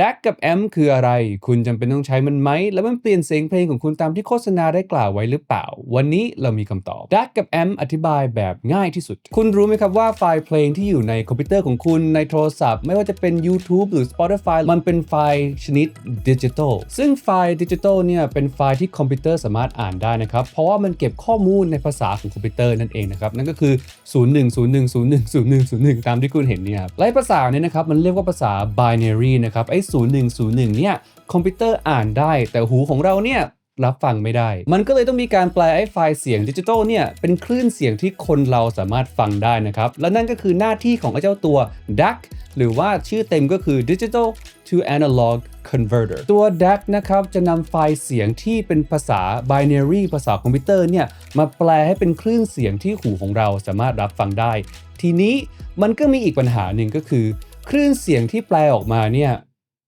DAC กับ M คืออะไร คุณจำเป็นต้องใช้มันไหม แล้วมันเปลี่ยนเสียงเพลงของคุณตามที่โฆษณาได้กล่าวไว้หรือเปล่า วันนี้เรามีคำตอบ DAC กับ M อธิบายแบบง่ายที่สุด คุณรู้ไหมครับว่าไฟล์เพลงที่อยู่ในคอมพิวเตอร์ของคุณในโทรศัพท์ ไม่ว่าจะเป็น YouTube หรือ Spotify มันเป็นไฟล์ชนิดดิจิทัล ซึ่งไฟล์ดิจิทัลเนี่ยเป็นไฟล์ที่คอมพิวเตอร์สามารถอ่านได้นะครับ เพราะว่ามันเก็บข้อมูลในภาษาของคอมพิวเตอร์นั่นเองนะครับ นั่นก็คือ 0101010101ตามที่คุณเห็นเนี่ยครับและภาษาเนี่ยนะครับมันเรียกว่าภาษา binary นะครับไอ0101 เนี่ยคอมพิวเตอร์อ่านได้ แต่หูของเราเนี่ยรับฟังไม่ได้ มันก็เลยต้องมีการแปลไอ้ไฟล์เสียงดิจิทัลเนี่ยเป็นคลื่นเสียงที่คนเราสามารถฟังได้นะครับ และนั่นก็คือหน้าที่ของไอ้เจ้าตัว DAC หรือว่าชื่อเต็มก็คือ Digital to Analog Converter ตัว DAC นะครับจะนำไฟล์เสียงที่เป็นภาษา binary ภาษาคอมพิวเตอร์เนี่ยมาแปลให้เป็นคลื่นเสียงที่หูของเราสามารถรับฟังได้ ทีนี้มันก็มีอีกปัญหาหนึ่งก็คือ คลื่นเสียงที่แปลออกมาเนี่ย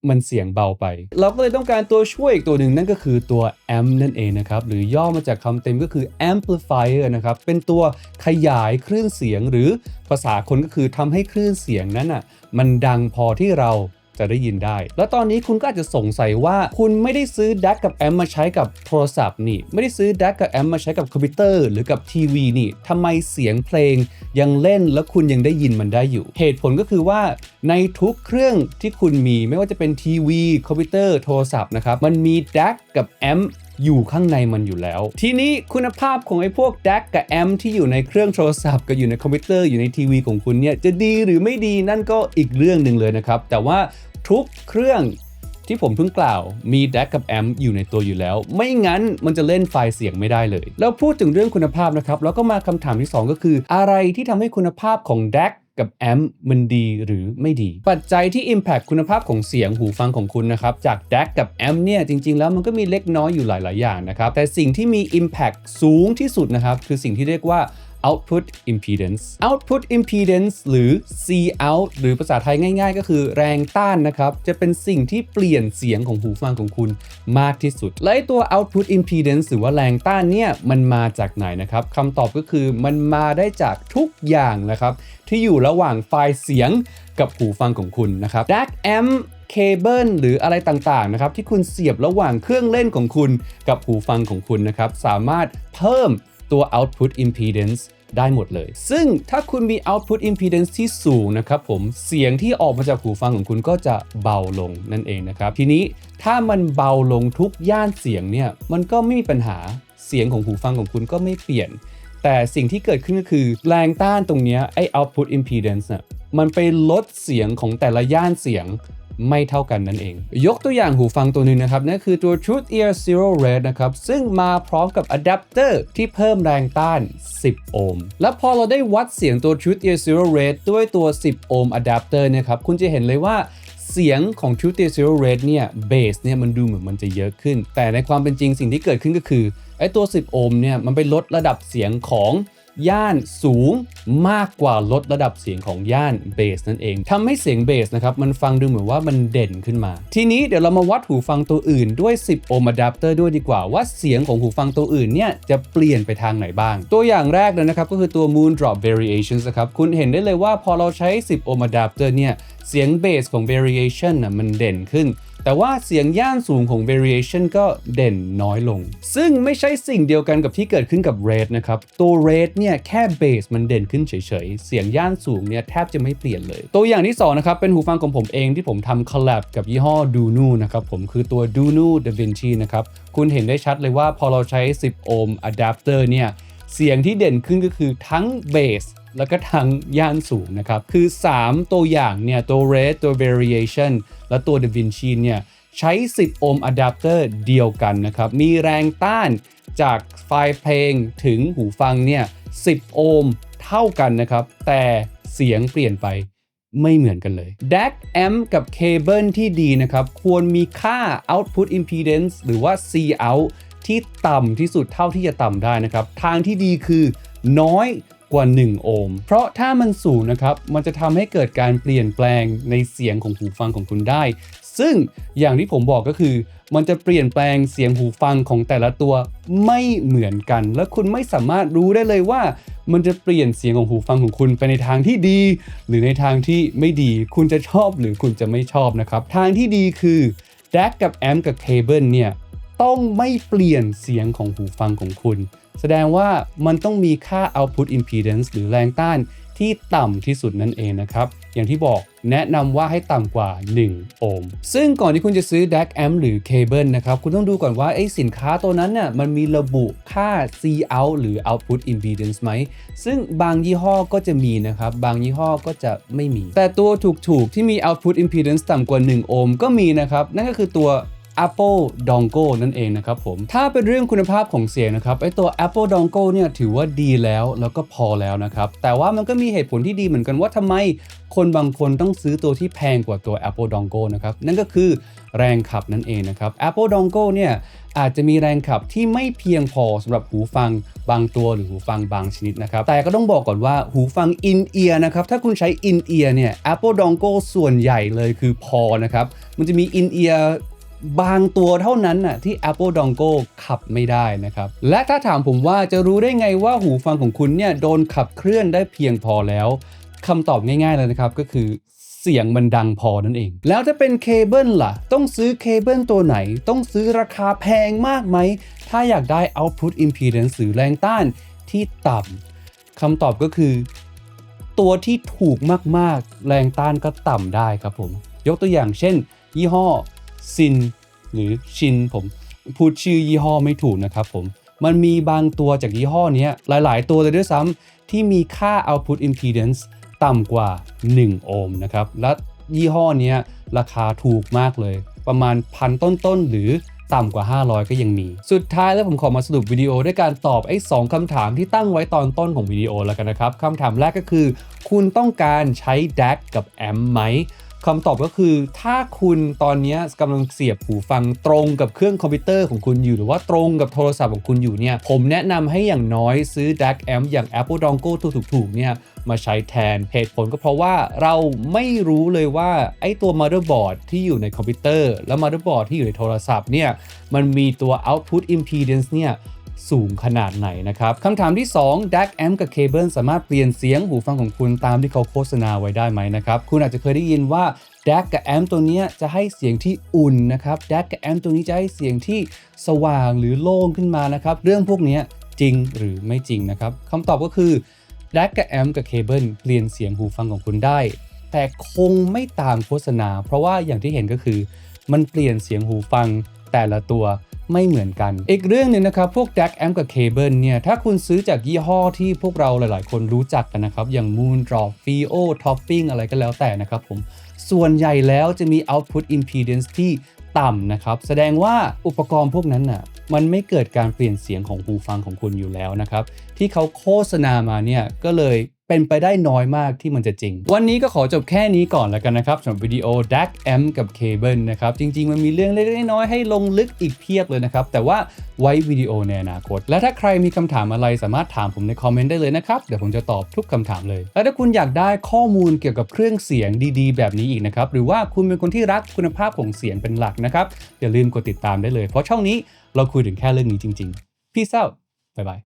มันเสียงเบาไป เราก็เลยต้องการตัวช่วยอีกตัวหนึ่งนั่นก็คือตัว amp นั่นเองนะครับ หรือย่อมาจากคำเต็มก็คือ amplifier นะครับ เป็นตัวขยายคลื่นเสียงหรือภาษาคนก็คือทำให้คลื่นเสียงนั้นอะมันดังพอที่เรา จะได้ยินได้ แล้วตอนนี้คุณก็อาจจะสงสัยว่าคุณไม่ได้ซื้อ DAC กับแอมมาใช้กับโทรศัพท์นี่ ไม่ได้ซื้อ DAC กับแอมมาใช้กับคอมพิวเตอร์หรือกับทีวีนี่ทำไมเสียงเพลงยังเล่นแล้วคุณยังได้ยินมันได้อยู่ เหตุผลก็คือว่าในทุกเครื่องที่คุณมีไม่ว่าจะเป็นทีวีคอมพิวเตอร์โทรศัพท์นะครับมันมี DAC กับแอม อยู่ข้างในมันอยู่แล้ว ทีนี้คุณภาพของไอ้พวก DAC กับแอมที่อยู่ในเครื่องโทรศัพท์กับอยู่ในคอมพิวเตอร์อยู่ในทีวีของคุณเนี่ยจะดีหรือไม่ดีนั่นก็อีกเรื่องหนึ่งเลยนะครับ แต่ว่าทุกเครื่องที่ผมเพิ่งกล่าวมี DAC กับ AMP อยู่ในตัวอยู่แล้ว ไม่งั้นมันจะเล่นไฟล์เสียงไม่ได้เลย แล้วพูดถึงเรื่องคุณภาพนะครับ แล้วก็มาคำถามที่ 2 ก็คือ อะไรที่ทำให้คุณภาพของ DAC กั กับแอมป์มันดีหรือไม่ดี ปัจจัยที่ Impact คุณภาพของเสียงหูฟังของคุณนะครับ จาก DAC กับแอมเนี่ยจริง ๆ แล้วมันก็มีเล็กน้อยอยู่หลาย ๆ อย่างนะครับ แต่สิ่งที่มี Impact สูงที่สุดนะครับ คือสิ่งที่เรียกว่า output impedance output impedance หรือ Cout หรือภาษาไทยง่ายๆ ก็คือแรงต้านนะครับ จะเป็นสิ่งที่เปลี่ยนเสียงของหูฟังของคุณมากที่สุด และตัว output impedance หรือว่าแรงต้านเนี่ยมันมาจากไหนนะครับคำตอบก็คือมันมาได้จากทุกอย่างนะครับ ที่อยู่ระหว่างไฟล์เสียงกับหูฟังของคุณนะครับ DAC amp เคเบิลหรืออะไรต่างๆนะครับที่คุณเสียบระหว่างเครื่องเล่นของคุณกับหูฟังของคุณนะครับ สามารถเพิ่ม ตัว output impedance ได้หมดเลย ซึ่งถ้าคุณมี output impedance ที่สูงนะครับผม เสียงที่ออกมาจากหูฟังของคุณก็จะเบาลงนั่นเองนะครับ ทีนี้ถ้ามันเบาลงทุกย่านเสียงเนี่ย มันก็ไม่มีปัญหา เสียงของหูฟังของคุณก็ไม่เปลี่ยน แต่สิ่งที่เกิดขึ้นก็คือแรงต้านตรงนี้ไอ้ output impedance น่ะ มันไปลดเสียงของแต่ละย่านเสียง ไม่เท่ากันนั่นเอง ยกตัวอย่างหูฟังตัวหนึ่งนะครับนั่นคือตัว Truth Ear Zero Red นะครับซึ่งมาพร้อมกับอะแดปเตอร์ที่เพิ่มแรงต้าน 10 โอห์มแล้วพอเราได้วัดเสียงตัว Truth Ear Zero Red ด้วยตัว 10 โอห์มอะแดปเตอร์นะครับคุณจะเห็นเลยว่าเสียงของ Truth Ear Zero Red เนี่ยเบสเนี่ยมันดูเหมือนมันจะเยอะขึ้น แต่ในความเป็นจริงสิ่งที่เกิดขึ้นก็คือไอ้ตัว 10 โอห์มเนี่ยมันไปลดระดับเสียงของ ย่านสูงมากกว่าลดระดับเสียงของย่านเบสนั่นเองทำให้เสียงเบสนะครับมันฟังดูเหมือนว่ามันเด่นขึ้นมา ทีนี้เดี๋ยวเรามาวัดหูฟังตัวอื่นด้วย 10 โอห์มอะแดปเตอร์ด้วยดีกว่าว่าเสียงของหูฟังตัวอื่นเนี่ยจะเปลี่ยนไปทางไหนบ้าง ตัวอย่างแรกเลยนะครับก็คือตัว Moon Drop Variations นะครับคุณเห็นได้เลยว่าพอเราใช้ 10 โอห์มอะแดปเตอร์เนี่ยเสียงเบสของ variation น่ะมันเด่นขึ้น แต่ว่าเสียงย่านสูงของ variation ก็เด่นน้อยลง ซึ่งไม่ใช่สิ่งเดียวกันกับที่เกิดขึ้นกับ red นะครับ ตัว red เนี่ยแค่เบสมันเด่นขึ้นเฉยๆ เสียงย่านสูงเนี่ยแทบจะไม่เปลี่ยนเลย ตัวอย่างที่2นะครับ เป็นหูฟังของผมเองที่ผมทำ collab กับยี่ห้อ Dunu นะครับผมคือตัว Dunu DaVinci นะครับ คุณเห็นได้ชัดเลยว่าพอเราใช้ 10 โอห์มอะแดปเตอร์เนี่ยเสียงที่เด่นขึ้นก็คือทั้งเบส แล้วก็ทั้งย่านสูงนะครับ คือ 3 ตัวอย่างเนี่ยตัว Red ตัว Variation และตัว Da Vinci เนี่ยใช้ 10 โอห์มอะแดปเตอร์เดียวกันนะครับ มีแรงต้านจากไฟล์เพลงถึงหูฟังเนี่ย 10 โอห์มเท่ากันนะครับ แต่เสียงเปลี่ยนไปไม่เหมือนกันเลย DAC amp กับเคเบิลที่ดีนะครับ ควรมีค่า output impedance หรือว่า Cout ที่ต่ำที่สุดเท่าที่จะต่ำได้นะครับ ทางที่ดีคือน้อย กว่า 1 โอห์ม เพราะถ้ามันสูงนะครับ มันจะทำให้เกิดการเปลี่ยนแปลงในเสียงของหูฟังของคุณได้ ซึ่งอย่างที่ผมบอกก็คือ มันจะเปลี่ยนแปลงเสียงหูฟังของแต่ละตัวไม่เหมือนกัน และคุณไม่สามารถรู้ได้เลยว่า มันจะเปลี่ยนเสียงของหูฟังของคุณไปในทางที่ดี หรือในทางที่ไม่ดี คุณจะชอบหรือคุณจะไม่ชอบนะครับ ทางที่ดีคือ DAC กับแอมป์กับเคเบิลเนี่ยต้องไม่เปลี่ยนเสียงของหูฟังของคุณ แสดงว่ามันต้องมีค่า output impedance หรือแรงต้านที่ต่ำที่สุดนั่นเองนะครับ อย่างที่บอกแนะนำว่าให้ต่ำกว่า 1 โอห์ม ซึ่งก่อนที่คุณจะซื้อ DAC amp หรือ cable นะครับ คุณต้องดูก่อนว่าไอ้สินค้าตัวนั้นน่ะมันมีระบุค่า C out หรือ output impedance ไหม ซึ่งบางยี่ห้อก็จะมีนะครับ บางยี่ห้อก็จะไม่มี แต่ตัวถูกๆ ที่มี output impedance ต่ำกว่า 1 โอห์มก็มีนะครับ นั่นก็คือตัว Apple Dongle นั่นเองนะครับผม ถ้าเป็นเรื่องคุณภาพของเสียงนะครับไอตัว Apple Dongle เนี่ยถือว่าดีแล้วแล้วก็พอแล้วนะครับ แต่ว่ามันก็มีเหตุผลที่ดีเหมือนกันว่าทำไมคนบางคนต้องซื้อตัวที่แพงกว่าตัว Apple Dongle นะครับ นั่นก็คือแรงขับนั่นเองนะครับ Apple Dongle เนี่ยอาจจะมีแรงขับที่ไม่เพียงพอสำหรับหูฟังบางตัวหรือหูฟังบางชนิดนะครับ แต่ก็ต้องบอกก่อนว่าหูฟัง in ear นะครับ ถ้าคุณใช้ in ear เนี่ย Apple Dongle ส่วนใหญ่เลยคือพอนะครับ มันจะมี in ear บางตัวเท่านั้นน่ะที่ Apple Dongle ขับไม่ได้นะครับ และถ้าถามผมว่าจะรู้ได้ไงว่าหูฟังของคุณเนี่ยโดนขับเคลื่อนได้เพียงพอแล้วคำตอบง่ายๆเลยนะครับก็คือเสียงมันดังพอนั่นเอง แล้วถ้าเป็นเคเบิลล่ะ ต้องซื้อเคเบิลตัวไหน ต้องซื้อราคาแพงมากไหม ถ้าอยากได้ output impedance หรือแรงต้านที่ต่ำคำตอบก็คือ ตัวที่ถูกมากๆ แรงต้านก็ต่ำได้ครับผม ยกตัวอย่างเช่น ยี่ห้อ ซินหรือชินผมพูดชื่อยี่ห้อไม่ถูกนะครับผม มันมีบางตัวจากยี่ห้อนี้หลาย ๆ ตัวเลยด้วยซ้ำที่มีค่า output impedance ต่ำกว่า 1 โอห์มนะครับ และยี่ห้อนี้ราคาถูกมากเลย ประมาณพันต้น ๆ หรือต่ำกว่า 500 ก็ยังมี สุดท้ายแล้วผมขอมาสรุปวิดีโอด้วยการตอบไอ้สองคำถามที่ตั้งไว้ตอนต้นของวิดีโอแล้วกันนะครับคำถามแรกก็คือ คุณต้องการใช้ DAC กับแอมไหม คำตอบก็คือถ้าคุณตอนนี้กำลังเสียบหูฟังตรงกับเครื่องคอมพิวเตอร์ของคุณอยู่ หรือว่าตรงกับโทรศัพท์ของคุณอยู่เนี่ยผมแนะนำให้อย่างน้อยซื้อ DAC amp อย่าง Apple Dongle ตัวถูกๆเนี่ยมาใช้แทนเหตุผลก็เพราะว่าเราไม่รู้เลยว่าไอ้ตัว motherboard ที่อยู่ในคอมพิวเตอร์ และ motherboard ที่อยู่ในโทรศัพท์เนี่ยมันมีตัว output impedance เนี่ย สูงขนาดไหนนะครับคำถามที่ 2 DAC amp กับ cable สามารถเปลี่ยนเสียงหูฟังของคุณตามที่เขาโฆษณาไว้ได้ไหมนะครับ คุณอาจจะเคยได้ยินว่า DAC กับ amp ตัวนี้จะให้เสียงที่อุ่นนะครับ DAC กับ amp ตัวนี้จะให้เสียงที่สว่างหรือโล่งขึ้นมานะครับ เรื่องพวกนี้จริงหรือไม่จริงนะครับคำตอบก็คือ DAC กับ amp กับ cable เปลี่ยนเสียงหูฟังของคุณได้ แต่คงไม่ตามโฆษณา เพราะว่าอย่างที่เห็นก็คือ มันเปลี่ยนเสียงหูฟังแต่ละตัว ไม่เหมือนกัน อีกเรื่องหนึ่งนะครับ พวก DAC amp กับ cable เนี่ย ถ้าคุณซื้อจากยี่ห้อที่พวกเราหลาย ๆ คนรู้จักกันนะครับ อย่าง Moondrop Fio Topping อะไรก็แล้วแต่นะครับผม ส่วนใหญ่แล้วจะมี output impedance ที่ต่ำนะครับ แสดงว่าอุปกรณ์พวกนั้นน่ะมันไม่เกิดการเปลี่ยนเสียงของหูฟังของคุณอยู่แล้วนะครับ ที่เขาโฆษณามาเนี่ยก็เลย เป็นไปได้น้อยมากที่มันจะจริง วันนี้ก็ขอจบแค่นี้ก่อนแล้วกันนะครับสำหรับวิดีโอ DAC M กับ Cable นะครับจริง ๆ มันมีเรื่องเล็กๆน้อยๆให้ลงลึกอีกเพียบเลยนะครับ แต่ว่าไว้วิดีโอในอนาคต และถ้าใครมีคำถามอะไรสามารถถามผมในคอมเมนต์ได้เลยนะครับ เดี๋ยวผมจะตอบทุกคำถามเลย และถ้าคุณอยากได้ข้อมูลเกี่ยวกับเครื่องเสียงดีๆ แบบนี้อีกนะครับหรือว่าคุณเป็นคนที่รักคุณภาพของเสียงเป็นหลักนะครับอย่าลืมกดติดตามได้เลย เพราะช่องนี้เราคุยถึงแค่เรื่องนี้จริง ๆ Peace out บ๊ายบาย